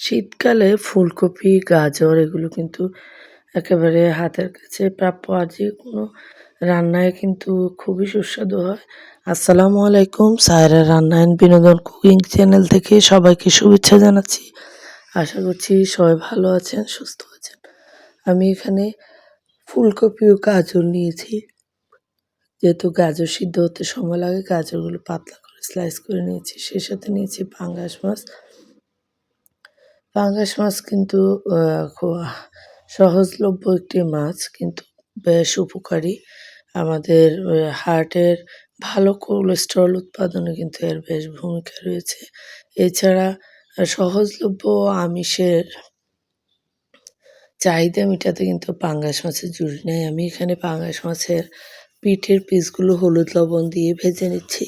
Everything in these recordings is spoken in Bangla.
শীতকালে ফুলকপি, গাজর এগুলো কিন্তু একেবারে হাতের কাছে প্রাপ্য আর যে কোনো রান্নায় কিন্তু খুবই সুস্বাদু হয়। আসসালামু আলাইকুম সায়রা রান্না অ্যান্ড বিনোদন কুকিং চ্যানেল থেকে সবাইকে শুভেচ্ছা জানাচ্ছি। আশা করছি সবাই ভালো আছেন, সুস্থ আছেন। আমি এখানে ফুলকপি ও গাজর নিয়েছি। যেহেতু গাজর সিদ্ধ হতে সময় লাগে গাজরগুলো পাতলা করে স্লাইস করে নিয়েছি। সেই সাথে নিয়েছি পাঙ্গাস মাছ। পাঙ্গাস মাছ কিন্তু সহজলভ্য একটি মাছ, কিন্তু বেশ উপকারী। আমাদের হার্টের ভালো কোলেস্ট্রল উৎপাদনে কিন্তু এর বেশ ভূমিকা রয়েছে। এছাড়া সহজলভ্য আমিষের চাহিদা মেটাতে কিন্তু পাঙ্গাস মাছের জুড়ি নেই। আমি এখানে পাঙ্গাস মাছের পিঠের পিসগুলো হলুদ লবণ দিয়ে ভেজে নিচ্ছি।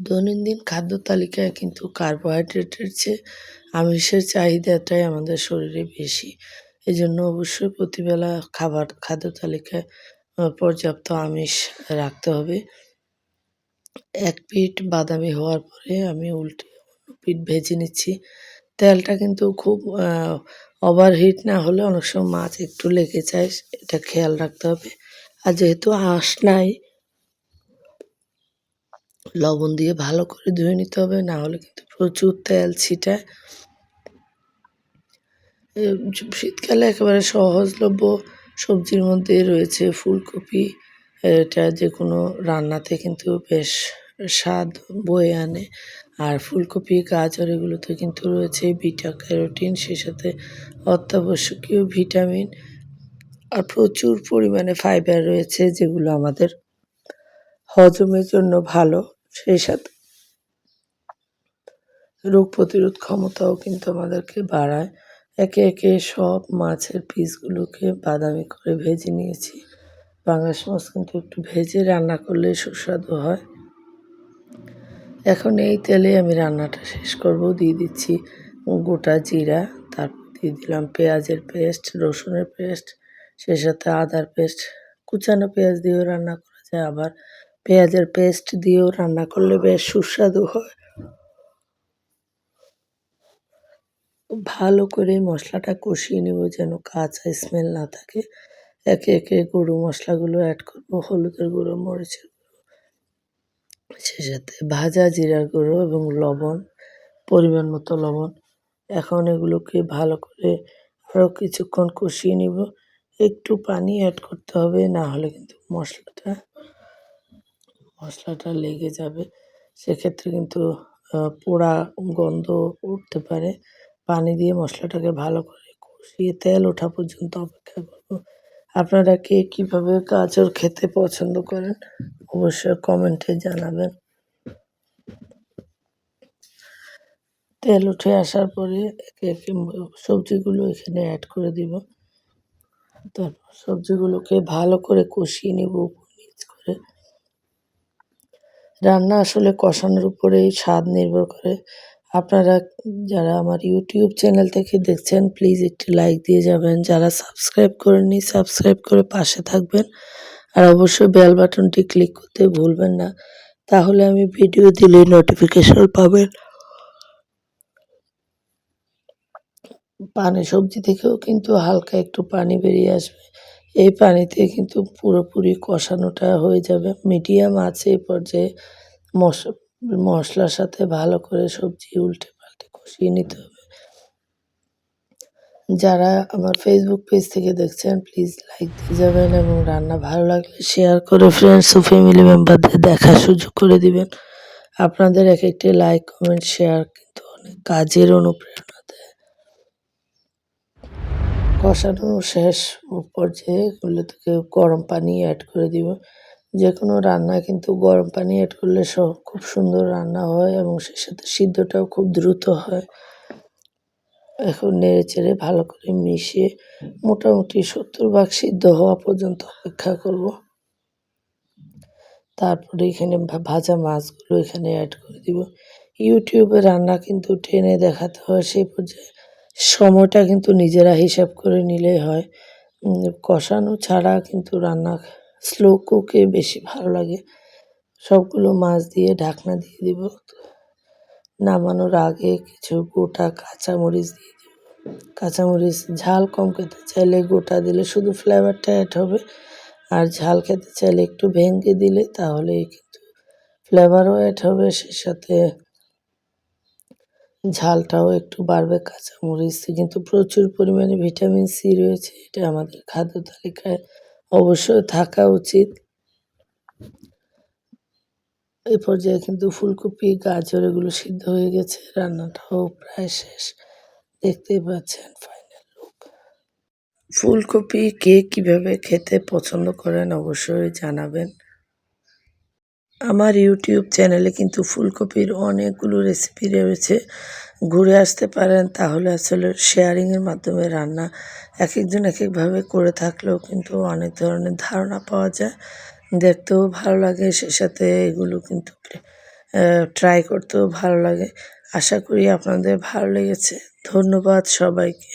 দৈনন্দিন খাদ্য তালিকায় কিন্তু কার্বোহাইড্রেটের চেয়ে আমিষের চাহিদাটাই আমাদের শরীরে বেশি। এই জন্য অবশ্যই প্রতিবেলা খাবার, খাদ্য তালিকায় পর্যাপ্ত আমিষ রাখতে হবে। এক পিঠ বাদামি হওয়ার পরে আমি উল্টে পিঠ ভেজে নিচ্ছি। তেলটা কিন্তু খুব ওভারহিট না হলে অনেক সময় মাছ একটু লেগে যায়, এটা খেয়াল রাখতে হবে। আর যেহেতু আঁশ নাই লবণ দিয়ে ভালো করে ধুয়ে নিতে হবে, না হলে কিন্তু প্রচুর তেল ছিটায় শীতকালে একেবারে সহজলভ্য সবজির মধ্যে রয়েছে ফুলকপি। এটা যে কোনো রান্নাতে কিন্তু বেশ স্বাদ বয়ে আনে। আর ফুলকপি, গাজর এগুলোতে কিন্তু রয়েছে বিটা, ক্যারোটিন সেই সাথে অত্যাবশ্যকীয় ভিটামিন। আর প্রচুর পরিমাণে ফাইবার রয়েছে যেগুলো আমাদের হজমের জন্য ভালো। সেই সাথে। রোগ প্রতিরোধ ক্ষমতাও কিন্তু আমাদেরকে বাড়ায়। একে একে সব মাছের পিসগুলোকে বাদামি করে ভেজে নিয়েছি। পাঙাশ মাছ কিন্তু একটু ভেজে রান্না করলে সুস্বাদু হয়। এখন এই তেলে আমি রান্নাটা শেষ করব। দিয়ে দিচ্ছি গোটা জিরা, তারপর দিয়ে দিলাম পেঁয়াজের পেস্ট, রসুনের পেস্ট, সেই সাথে আদার পেস্ট। কুচানো পেঁয়াজ দিয়েও রান্না করা যায়, আবার পেঁয়াজের পেস্ট দিয়েও রান্না করলে বেশ সুস্বাদু হয়। ভালো করে মশলাটা কষিয়ে নেব যেন কাঁচা স্মেল না থাকে। একে একে গরু মশলাগুলো অ্যাড করব, হলুদের গুঁড়ো, মরিচের গুঁড়ো সে সাথে ভাজা জিরার গুঁড়ো এবং লবণ, পরিমাণ মতো লবণ। এখন এগুলোকে ভালো করে আরও কিছুক্ষণ কষিয়ে নিব। একটু পানি অ্যাড করতে হবে, না হলে কিন্তু মশলাটা মশলাটা লেগে যাবে। সেক্ষেত্রে কিন্তু পোড়া গন্ধ উঠতে পারে। পানি দিয়ে মশলাটাকে ভালো করে কষিয়ে তেল ওঠা পর্যন্ত অপেক্ষা করব। আপনারা কে কীভাবে গাজর খেতে পছন্দ করেন, অবশ্যই কমেন্টে জানাবেন। তেল উঠে আসার পরে একে একে সবজিগুলো এখানে অ্যাড করে দিব। তারপর সবজিগুলোকে ভালো করে কষিয়ে নেব করে রান্না আসলে কষানোর উপরেই স্বাদ নির্ভর করে। আপনারা যারা আমার ইউটিউব চ্যানেল থেকে দেখছেন প্লিজ একটি লাইক দিয়ে যাবেন। যারা সাবস্ক্রাইব করেননি সাবস্ক্রাইব করে পাশে থাকবেন। আর অবশ্যই বেল বাটনটি ক্লিক করতে ভুলবেন না। তাহলে আমি ভিডিও দিলে নোটিফিকেশন পাবেন। পানি সবজি থেকেও কিন্তু হালকা একটু পানি বেরিয়ে আসবে। এই পানিতে কিন্তু পুরোপুরি কষানোটা হয়ে যাবে। মিডিয়াম আছে এই পর্যায়ে। মশলা মশলার সাথে ভালো করে সবজি উল্টে পাল্টে কষিয়ে নিতে হবে। যারা আমার ফেসবুক পেজ থেকে দেখছেন প্লিজ লাইক দিয়ে যাবেন এবং রান্না ভালো লাগলে শেয়ার করে ফ্রেন্ডস ও ফ্যামিলি মেম্বারদের দেখার সুযোগ করে দিবেন। আপনাদের এক একটি লাইক কমেন্ট শেয়ার কিন্তু অনেক কাজের অনুপ্রেরণা। কষানো শেষ পর্যায়ে এগুলো থেকে গরম পানি অ্যাড করে দিব। যে কোনো রান্না কিন্তু গরম পানি অ্যাড করলে সব খুব সুন্দর রান্না হয় এবং সে সাথে সিদ্ধটাও খুব দ্রুত হয়। এখন নেড়ে চেড়ে ভালো করে মিশিয়ে মোটামুটি সত্তর ভাগ সিদ্ধ হওয়া পর্যন্ত অপেক্ষা করব। তারপরে এখানে ভাজা মাছগুলো এখানে অ্যাড করে দিব। ইউটিউবে রান্না কিন্তু টেনে দেখাতে হয় সেই পর্যায়ে। সময়টা কিন্তু নিজেরা হিসাব করে নিলেই হয়। কষানো ছাড়া কিন্তু রান্না স্লো কুকে বেশি ভালো লাগে। সবগুলো মাছ দিয়ে ঢাকনা দিয়ে দিব। নামানোর আগে কিছু গোটা কাঁচামরিচ দিয়ে দেব। কাঁচামরিচ ঝাল কম খেতে চাইলে গোটা দিলে শুধু ফ্লেভারটা অ্যাড হবে। আর ঝাল খেতে চাইলে একটু ভেঙে দিলে তাহলে কিন্তু ফ্লেভারও অ্যাড হবে সে সাথে ঝালটাও একটু বাড়বে, কাঁচামরিচে কিন্তু প্রচুর পরিমাণে ভিটামিন সি রয়েছে, এটা আমাদের খাদ্য তালিকায় অবশ্যই থাকা উচিত। এই পর্যায়ে কিন্তু ফুলকপি, গাজর এগুলো সিদ্ধ হয়ে গেছে, রান্নাটাও প্রায় শেষ। দেখতেই পাচ্ছেন ফাইনাল লুক ফুলকপি কে কীভাবে খেতে পছন্দ করেন অবশ্যই জানাবেন। আমার ইউটিউব চ্যানেলে কিন্তু ফুলকপির অনেকগুলো রেসিপি রয়েছে। ঘুরে আসতে পারেন, তাহলে আসলে শেয়ারিংয়ের মাধ্যমে রান্না এক একজন এক একভাবে করে থাকলেও কিন্তু অনেক ধরনের ধারণা পাওয়া যায়। দেখতেও ভালো লাগে, সে সাথে এগুলো কিন্তু ট্রাই করতেও ভালো লাগে। আশা করি আপনাদের ভালো লেগেছে। ধন্যবাদ সবাইকে।